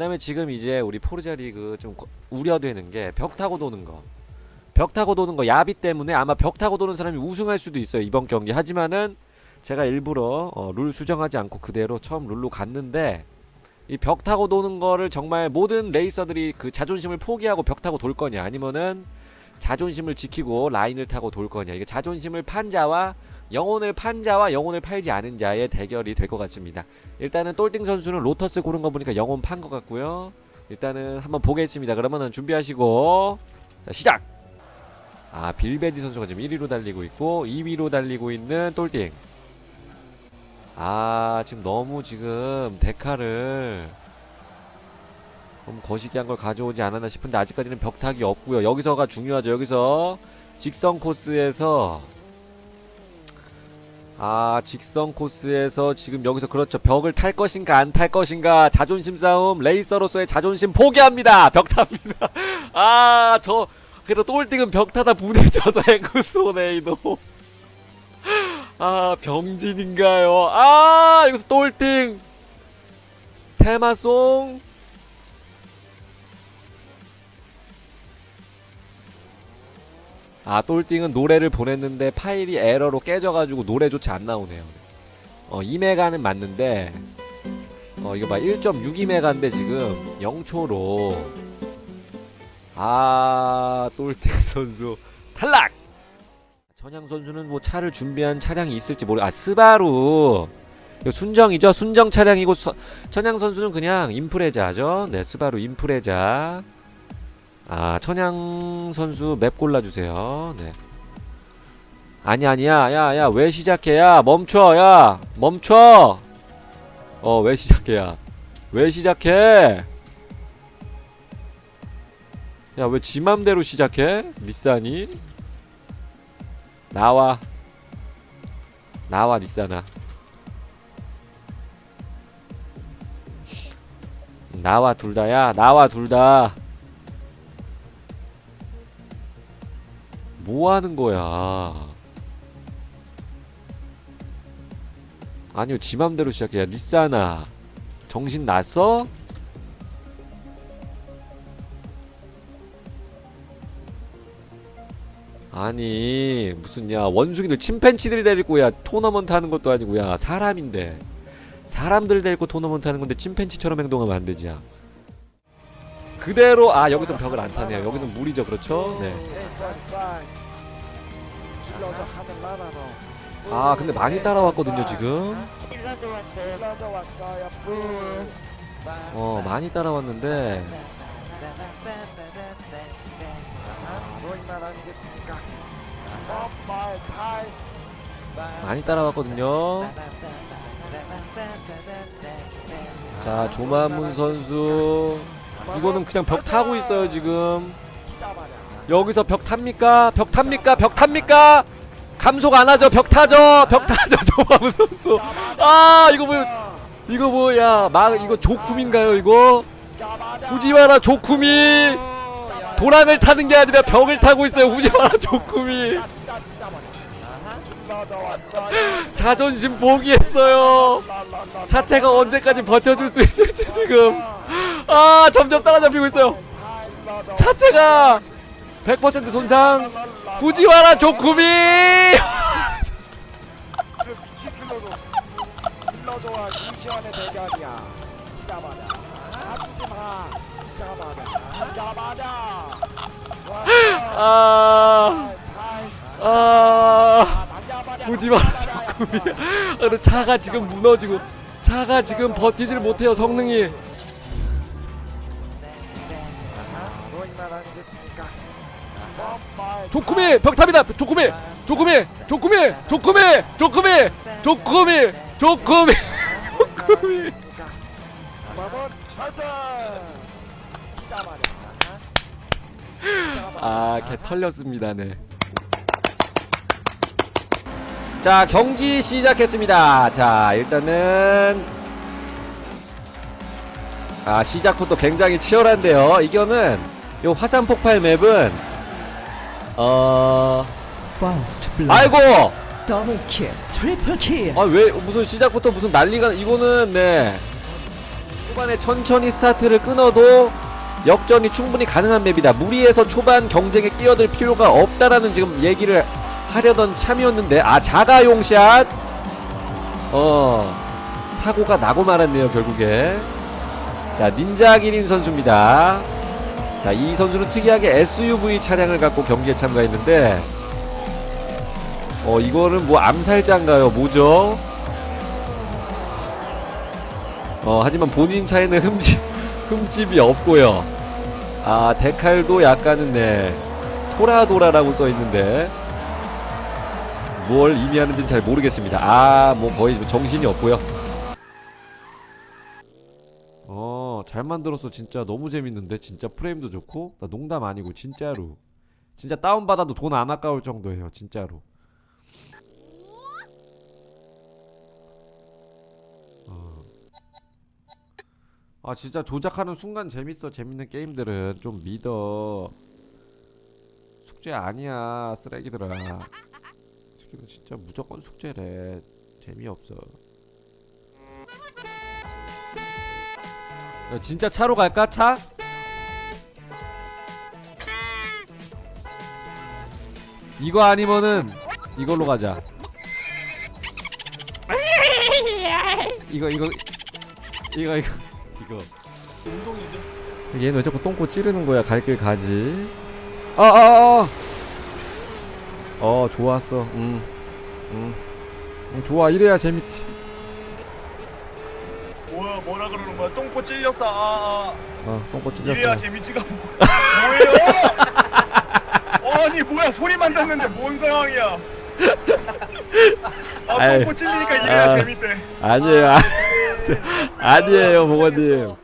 그다음에 지금 이제 우리 포르자 리그 좀 거- 우려되는 게 벽 타고 도는 거. 벽 타고 도는 거 야비 때문에 아마 벽 타고 도는 사람이 우승할 수도 있어요 이번 경기. 하지만은 제가 일부러 어, 룰 수정하지 않고 그대로 처음 룰로 갔는데 이 벽 타고 도는 거를 정말 모든 레이서들이 그 자존심을 포기하고 벽 타고 돌 거냐 아니면은 자존심을 지키고 라인을 타고 돌 거냐 이게 자존심을 판 자와 영혼을 판 자와 영혼을 팔지 않은 자의 대결이 될 것 같습니다. 일단은 똘띵 선수는 로터스 고른 거 보니까 영혼 판 것 같고요. 일단은 한번 보겠습니다. 그러면은 준비하시고 자 시작. 아 빌베디 선수가 지금 1위로 달리고 있고 2위로 달리고 있는 똘띵. 아 지금 너무 지금 데카를 너무 거시기한 걸 가져오지 않았나 싶은데 아직까지는 벽타기 없고요. 여기서가 중요하죠. 여기서 직선 코스에서 아 직선 코스에서 지금 여기서 그렇죠. 벽을 탈 것인가 안 탈 것인가. 자존심 싸움 레이서로서의 자존심 포기합니다. 벽 탑니다. 아 저 그래도 똘띵은 벽 타다 분해져서 에쿠소네이도 아 병진인가요? 아 여기서 똘띵 테마송 아 똘띵은 노래를 보냈는데 파일이 에러로 깨져가지고 노래조차 안 나오네요. 어 2메가는 맞는데 어 이거 봐 1.62메가인데 지금 0초로 아 똘띵 선수 탈락. 전향 선수는 뭐 차를 준비한 차량이 있을지 모르. 아 스바루 순정이죠. 순정 차량이고 서, 천양 선수는 그냥 인프레자죠. 네 스바루 인프레자. 아 천양 선수 맵 골라주세요. 네. 아니 아니야. 야야 왜 시작해? 야 멈춰. 야 멈춰. 어 왜 시작해 야왜 시작해? 야 왜 지 맘대로 시작해? 닛산이? 나와. 나와 닛산아. 나와 둘다 야. 나와 둘다 뭐 하는 거야? 아니요, 지 맘대로 시작해. 야, 닛사나. 정신 났어? 아니, 무슨, 야, 원숭이들, 침팬치들 데리고, 야, 토너먼트 하는 것도 아니고, 야, 사람인데. 사람들 데리고 토너먼트 하는 건데, 침팬치처럼 행동하면 안 되지, 야. 그대로, 아, 여기서 벽을 안 타네요. 여기는 물이죠, 그렇죠? 네. 나라로 아 근데 많이 따라왔거든요 지금. 음. 어 많이 따라왔는데. 많이 따라왔거든요. 자 조만문 선수. 이거는 그냥 벽 타고 있어요 지금 여기서 벽 탑니까? 벽 탑니까? 벽 탑니까? 감속 안 하죠? 벽 타죠? 벽 타죠? 조만문 선수. 아 이거 뭐 이거 뭐야 막 이거 조쿰인가요 이거? 후지와라 조쿰이 도랑을 타는 게 아니라 벽을 타고 있어요 후지와라 조쿰이 자존심 포기했어요. 자체가 언제까지 버텨줄 수 있을지 지금. 아 점점 따라잡히고 있어요. 자체가 100% 손상. 조쿠미. 대결이야. 말이야 아프지마. 치자 말이야 치자 말이야 아, 아, 차가 지금 무너지고 차가 지금 버티질 못해요 성능이. 조쿠미 벽탑이다. 조쿠미, 조쿠미, 조쿠미, 조쿠미, 조쿠미, 조쿠미, 조쿠미, 조쿠미. 마법 파이팅 치다 말이야 아, 개 털렸습니다. 네. 자, 경기 시작했습니다. 자, 일단은 아, 시작부터 굉장히 치열한데요. 이거는 요 화산 폭발 맵은 어 아이고! double kill, triple kill. 아, 왜 무슨 시작부터 무슨 난리가 이거는 네. 초반에 천천히 스타트를 끊어도 역전이 충분히 가능한 맵이다. 무리해서 초반 경쟁에 끼어들 필요가 없다라는 지금 얘기를 하려던 참이었는데 아 자가용 샷. 어 사고가 나고 말았네요 결국에. 자 닌자 기린 선수입니다. 자 이 선수는 특이하게 SUV 차량을 갖고 경기에 참가했는데 어 이거는 뭐 암살자인가요? 뭐죠? 어 하지만 본인 차에는 흠집 흠집이 없고요. 아 데칼도 약간은 네 토라도라라고 써 있는데 뭘 의미하는지는 잘 모르겠습니다. 아 뭐 거의 정신이 없고요. 어, 잘 만들었어. 진짜 너무 재밌는데. 진짜 프레임도 좋고. 나 농담 아니고 진짜로. 진짜 다운 받아도 돈 안 아까울 정도예요. 진짜로. 어. 아, 진짜 조작하는 순간 재밌어. 재밌는 게임들은 좀 믿어. 숙제 아니야, 쓰레기들아. 새끼는 진짜 무조건 숙제래. 재미없어. 야, 진짜 차로 갈까? 차? 이거 아니면은 이걸로 가자. 이거 이거 이거 이거 이거. 얘는 왜 자꾸 똥꼬 찌르는 거야? 갈 길 가지. 아, 아, 아. 어, 좋았어. 음. 음. 음, 좋아. 이래야 재밌지. 뭐야 뭐라 그러는 거야 똥꼬 찔렸어 아, 어, 똥꼬 아. 찔렸어. 이래야 재미지가 뭐- 뭐예요 아니 뭐야 소리만 듣는데 뭔 상황이야 아 아이. 똥꼬 찔리니까 이래야 아. 재밌대 아니에요. 아, 아니에요, 모모님.